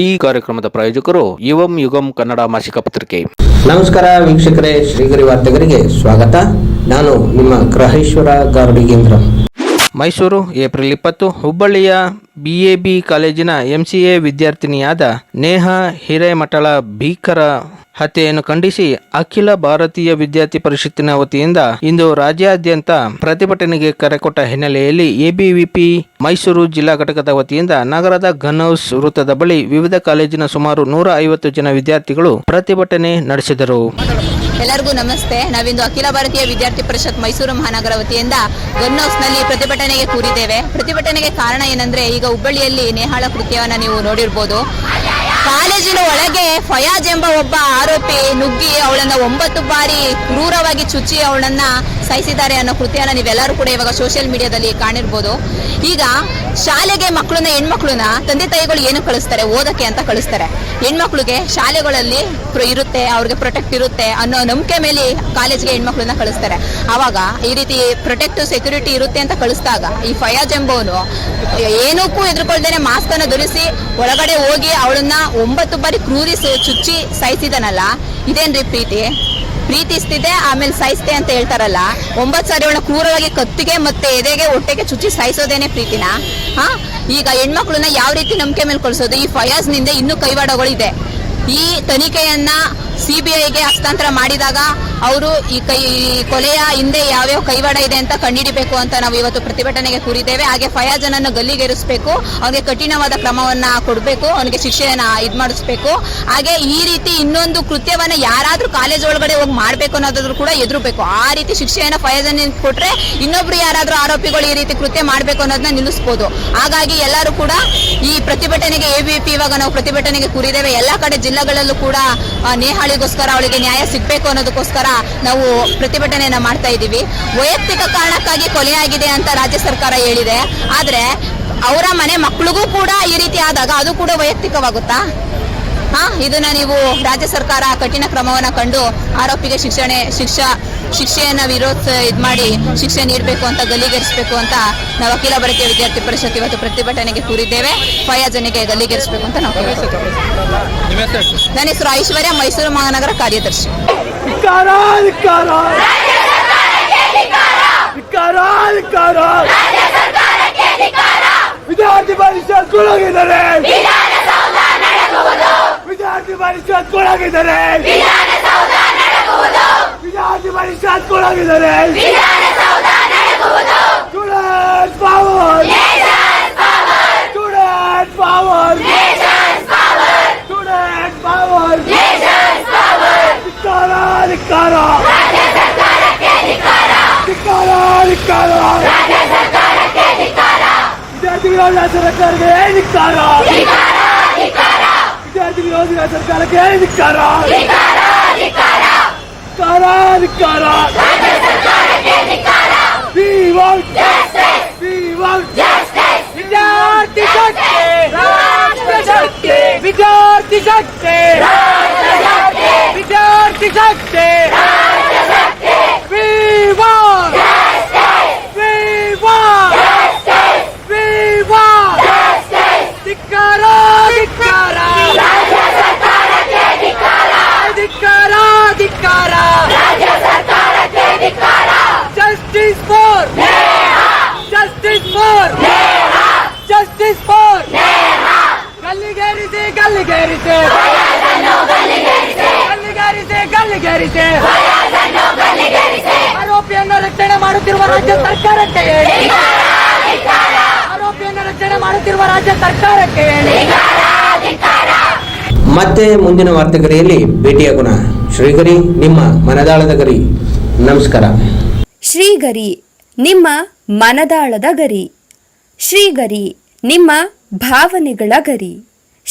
ಈ ಕಾರ್ಯಕ್ರಮದ ಪ್ರಾಯೋಜಕರು ಯುವಂ ಯುಗಂ ಕನ್ನಡ ಮಾಸಿಕ ಪತ್ರಿಕೆ. ನಮಸ್ಕಾರ ವೀಕ್ಷಕರೇ ಶ್ರೀಗರಿ ವಾರ್ತೆಗರಿಗೆ ಸ್ವಾಗತ. ನಾನು ನಿಮ್ಮ ಗ್ರಹೇಶ್ವರ ಗಾರ್ಡಿಗೇಂದ್ರ ಮೈಸೂರು ಏಪ್ರಿಲ್ ಇಪ್ಪತ್ತು ಹುಬ್ಬಳ್ಳಿಯ ಬಿಎಬಿ ಕಾಲೇಜಿನ ಎಂಸಿಎ ವಿದ್ಯಾರ್ಥಿನಿಯಾದ ನೇಹಾ ಹಿರೇಮಠಳ ಭೀಕರ ಹತ್ಯೆಯನ್ನು ಖಂಡಿಸಿ ಅಖಿಲ ಭಾರತೀಯ ವಿದ್ಯಾರ್ಥಿ ಪರಿಷತ್ತಿನ ವತಿಯಿಂದ ಇಂದು ರಾಜ್ಯಾದ್ಯಂತ ಪ್ರತಿಭಟನೆಗೆ ಕರೆ ಕೊಟ್ಟ ಹಿನ್ನೆಲೆಯಲ್ಲಿ ಎಬಿವಿಪಿ ಮೈಸೂರು ಜಿಲ್ಲಾ ಘಟಕದ ವತಿಯಿಂದ ನಗರದ ಗನ್ ಹೌಸ್ ವೃತ್ತದ ಬಳಿ ವಿವಿಧ ಕಾಲೇಜಿನ ಸುಮಾರು ನೂರ ಐವತ್ತು ಜನ ವಿದ್ಯಾರ್ಥಿಗಳು ಪ್ರತಿಭಟನೆ ನಡೆಸಿದರು. ಎಲ್ಲರಿಗೂ ನಮಸ್ತೆ. ನಾವಿಂದು ಅಖಿಲ ಭಾರತೀಯ ವಿದ್ಯಾರ್ಥಿ ಪರಿಷತ್ ಮೈಸೂರು ಮಹಾನಗರ ವತಿಯಿಂದ ಗನ್ನಲ್ಲಿ ಪ್ರತಿಭಟನೆಗೆ ಕೂರಿದ್ದೇವೆ. ಪ್ರತಿಭಟನೆಗೆ ಕಾರಣ ಏನಂದ್ರೆ ಈಗ ಹುಬ್ಬಳ್ಳಿಯಲ್ಲಿ ನೇಹಾಳ ಕೃತ್ಯವನ್ನು ನೀವು ನೋಡಿರ್ಬೋದು. ಒಳಗೆ ಫಯಾಜ್ ಎಂಬ ಒಬ್ಬ ಆರೋಪಿ ನುಗ್ಗಿ ಅವಳನ್ನ ಒಂಬತ್ತು ಬಾರಿ ಕ್ರೂರವಾಗಿ ಚುಚ್ಚಿ ಅವಳನ್ನ ಸಾಯಿಸಿದ್ದಾರೆ ಅನ್ನೋ ಕೃತ್ಯನ ನೀವೆಲ್ಲರೂ ಕೂಡ ಇವಾಗ ಸೋಷಿಯಲ್ ಮೀಡಿಯಾದಲ್ಲಿ ಕಾಣಿರ್ಬೋದು. ಈಗ ಶಾಲೆಗೆ ಮಕ್ಕಳನ್ನ, ಹೆಣ್ಮಕ್ಳನ್ನ ತಂದೆ ತಾಯಿಗಳು ಏನು ಕಳಿಸ್ತಾರೆ? ಓದಕ್ಕೆ ಅಂತ ಕಳಿಸ್ತಾರೆ. ಹೆಣ್ಮಕ್ಳಿಗೆ ಶಾಲೆಗಳಲ್ಲಿ ಇರುತ್ತೆ, ಅವ್ರಿಗೆ ಪ್ರೊಟೆಕ್ಟ್ ಇರುತ್ತೆ ಅನ್ನೋ ನಂಬಿಕೆ ಮೇಲೆ ಕಾಲೇಜ್ಗೆ ಹೆಣ್ಮಕ್ಳನ್ನ ಕಳಿಸ್ತಾರೆ. ಆವಾಗ ಈ ರೀತಿ ಪ್ರೊಟೆಕ್ಟ್ ಸೆಕ್ಯೂರಿಟಿ ಇರುತ್ತೆ ಅಂತ ಕಳಿಸಿದಾಗ ಈ ಫಯಾಜ್ ಎಂಬವನು ಏನಕ್ಕೂ ಎದುರ್ಕೊಳ್ದೇನೆ ಮಾಸ್ಕ್ ಅನ್ನು ಧರಿಸಿ ಒಳಗಡೆ ಹೋಗಿ ಅವಳನ್ನ ಒಂಬತ್ತು ಬಾರಿ ಕ್ರೂರಿಸಿ ಚುಚ್ಚಿ ಸಾಯಿಸಿದನಲ್ಲ ಇದೇನ್ರಿ ಪ್ರೀತಿ? ಪ್ರೀತಿಸ್ತಿದೆ, ಆಮೇಲೆ ಸಾಯಿಸ್ತೆ ಅಂತ ಹೇಳ್ತಾರಲ್ಲ, ಒಂಬತ್ತು ಸಾರಿ ಅವಳ ಕೂರವಾಗಿ ಕತ್ತಿಗೆ ಮತ್ತೆ ಎದೆಗೆ, ಹೊಟ್ಟೆಗೆ ಚುಚ್ಚಿ ಸಾಯಿಸೋದೇನೆ ಪ್ರೀತಿನ? ಹಾ? ಈಗ ಹೆಣ್ಮಕ್ಳನ್ನ ಯಾವ ರೀತಿ ನಂಬಿಕೆ ಮೇಲೆ ಕಳ್ಸೋದು ಈ ಫಯಾಜ್ನಿಂದ ಇನ್ನೂ ಕೈವಾಡಗಳಿದೆ. ಈ ತನಿಖೆಯನ್ನ ಸಿಬಿಐಗೆ ಹಸ್ತಾಂತರ ಮಾಡಿದಾಗ ಅವರು ಈ ಕೈ ಕೊಲೆಯ ಹಿಂದೆ ಯಾವ್ಯಾವ ಕೈವಾಡ ಇದೆ ಅಂತ ಕಂಡುಹಿಡಿಬೇಕು ಅಂತ ನಾವು ಇವತ್ತು ಪ್ರತಿಭಟನೆಗೆ ಕೂರಿದ್ದೇವೆ. ಹಾಗೆ ಫಯಾಜನನ್ನು ಗಲ್ಲಿಗೇರಿಸಬೇಕು ಅವನಿಗೆ ಕಠಿಣವಾದ ಕ್ರಮವನ್ನ ಕೊಡಬೇಕು ಅವನಿಗೆ ಶಿಕ್ಷೆಯನ್ನ ಇದು ಮಾಡಿಸ್ಬೇಕು. ಹಾಗೆ ಈ ರೀತಿ ಇನ್ನೊಂದು ಕೃತ್ಯವನ್ನ ಯಾರಾದ್ರೂ ಕಾಲೇಜ್ ಒಳಗಡೆ ಹೋಗಿ ಮಾಡ್ಬೇಕು ಅನ್ನೋದಾದ್ರೂ ಕೂಡ ಎದುರಬೇಕು. ಆ ರೀತಿ ಶಿಕ್ಷೆಯನ್ನ ಫಯಾಜನ್ ಕೊಟ್ರೆ ಇನ್ನೊಬ್ರು ಯಾರಾದ್ರೂ ಆರೋಪಿಗಳು ಈ ರೀತಿ ಕೃತ್ಯ ಮಾಡ್ಬೇಕು ಅನ್ನೋದನ್ನ ನಿಲ್ಲಿಸಬಹುದು ಹಾಗಾಗಿ ಎಲ್ಲರೂ ಕೂಡ ಈ ಪ್ರತಿಭಟನೆಗೆ ಎಬಿಪಿ ಇವಾಗ ನಾವು ಪ್ರತಿಭಟನೆಗೆ ಕೂರಿದ್ದೇವೆ. ಎಲ್ಲಾ ಕಡೆ ಜಿಲ್ಲೆಗಳಲ್ಲೂ ಕೂಡ ಆ, ನೇಹಾಳಿಗೋಸ್ಕರ ಅವಳಿಗೆ ನ್ಯಾಯ ಸಿಗಬೇಕು ಅನ್ನೋದಕ್ಕೋಸ್ಕರ ನಾವು ಪ್ರತಿಭಟನೆಯನ್ನ ಮಾಡ್ತಾ ಇದ್ದೀವಿ. ವೈಯಕ್ತಿಕ ಕಾರಣಕ್ಕಾಗಿ ಕೊಲೆಯಾಗಿದೆ ಅಂತ ರಾಜ್ಯ ಸರ್ಕಾರ ಹೇಳಿದೆ. ಆದರೆ ಅವರ ಮನೆ ಮಕ್ಕಳಿಗೂ ಕೂಡ ಈ ರೀತಿ ಆದಾಗ ಅದು ಕೂಡ ವೈಯಕ್ತಿಕವಾಗುತ್ತಾ? ಹಾ ಇದನ್ನ ನೀವು ರಾಜ್ಯ ಸರ್ಕಾರ ಕಠಿಣ ಕ್ರಮವನ್ನ ಕಂಡು ಆರೋಪಿಗೆ ಶಿಕ್ಷಣ ಶಿಕ್ಷಾ ಶಿಕ್ಷೆಯನ್ನ ವಿರೋಧ ಇದ್ ಮಾಡಿ ಶಿಕ್ಷೆ ನೀಡಬೇಕು ಅಂತ ಗಲ್ಲಿಗೇರಿಸಬೇಕು ಅಂತ ನಾವು ಅಖಿಲ ಭಾರತೀಯ ವಿದ್ಯಾರ್ಥಿ ಪರಿಷತ್ ಇವತ್ತು ಪ್ರತಿಭಟನೆಗೆ ಕೂರಿದ್ದೇವೆ. ಫಯಾಜನಿಗೆ ಗಲ್ಲಿಗೇರಿಸಬೇಕು ಅಂತ ನಾವು. ನನ್ನ ಹೆಸರು ಐಶ್ವರ್ಯ ಮೈಸೂರು ಮಹಾನಗರ ಕಾರ್ಯದರ್ಶಿ. ವಿದ್ಯಾರ್ಥಿ ಪರಿಷತ್ ಪರಿಷತ್ ಕೊಳಗಿದ್ದಾರೆ ವಿದ್ಯಾರ್ಥಿ ಪರಿಷತ್ ಕೊಳಗಿದ್ದಾರೆ student power student power student power ಧಿಕ್ಕಾರ ಧಿಕ್ಕಾರ ಧಿಕ್ಕಾರ ಧಿಕ್ಕಾರ ವಿದ್ಯಾರ್ಥಿ ವಿರೋಧ ಸರ್ಕಾರಕ್ಕೆ ಧಿಕ್ಕಾರ ವಿದ್ಯಾರ್ಥಿ ವಿರೋಧ ಸರ್ಕಾರಕ್ಕೆ ಧಿಕ್ಕಾರ ಧಿಕ್ಕಾರ ಧಿಕ್ಕಾರ We want justice. We want justice. ವಿದ್ಯಾರ್ಥಿ ಶಕ್ತಿ ರಾಷ್ಟ್ರ ಶಕ್ತಿ ವಿದ್ಯಾರ್ಥಿ ಶಕ್ತಿ ವಿದ್ಯಾರ್ಥಿ ಶಕ್ತಿ We ಗಲ್ಲಿಗೇರಿಸಿ. ಗಲ್ಲಿಗೇರಿಸೆ ಗಲ್ಲಿಗೇರಿಸೆ. ಆರೋಪಿಯನ್ನು ರಕ್ಷಣೆ ಮಾಡುತ್ತಿರುವ ರಾಜ್ಯ ಸರ್ಕಾರಕ್ಕೆ ಹೇಳಿ. ಆರೋಪಿಯನ್ನು ರಕ್ಷಣೆ ಮಾಡುತ್ತಿರುವ ರಾಜ್ಯ ಸರ್ಕಾರಕ್ಕೆ ಹೇಳಿ. ಮತ್ತೆ ಮುಂದಿನ ವಾರ್ತೆಗರಿಯಲ್ಲಿ ಭೇಟಿಯಾಗೋಣ ಶ್ರೀಗರಿ ನಿಮ್ಮ ಮನದಾಳದ ಗರಿ. ನಮಸ್ಕಾರ. ಶ್ರೀಗರಿ ನಿಮ್ಮ ಮನದಾಳದ ಗರಿ. ಶ್ರೀಗರಿ ನಿಮ್ಮ ಭಾವನೆಗಳ ಗರಿ.